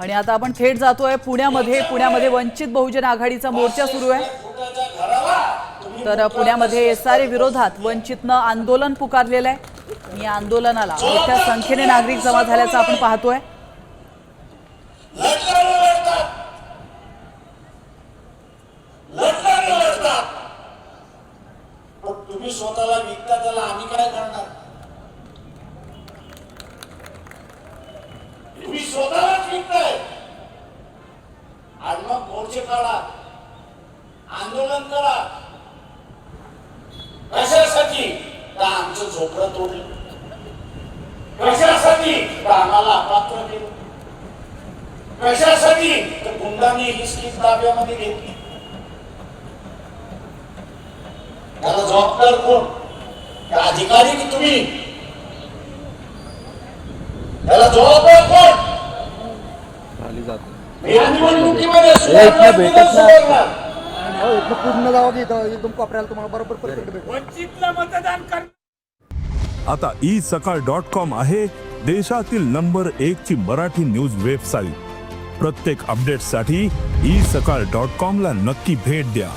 आणि आता आपण थेट जातोय पुण्यामध्ये. पुण्यामध्ये वंचित बहुजन आघाडीचा मोर्चा सुरू आहे. तर पुण्यामध्ये एस आर ए विरोधात वंचितनं आंदोलन पुकारलेलं आहे. या आंदोलनाला मोठ्या संख्येने नागरिक जमा झाल्याचं आपण पाहतोय. तुम्ही स्वतःला विकता त्याला आम्ही काय करणार? तुम्ही मोर्चे काढा. आंदोलन करा. कशासाठी? तर आमचं झोपडं तोडलं. कशासाठी? तर आम्हाला अपात्र केलं. कशासाठी? तर गुंडांनी ही स्कीम ताब्यामध्ये घेतली. त्याला जबाबदार कोण? त्या अधिकारी की तुम्ही? त्याला जबाबदार कोण? खाली जातो या निवडणुकीमध्ये. हो पूर्ण जावं की इथं एकदम कोपऱ्याला तुम्हाला बरोबर परफेक्ट भेटेल आता ई सकाळ डॉट कॉम आहे देशातील नंबर एक ची मराठी न्यूज वेबसाईट. प्रत्येक अपडेटसाठी ई सकाळ डॉट कॉम ला नक्की भेट द्या.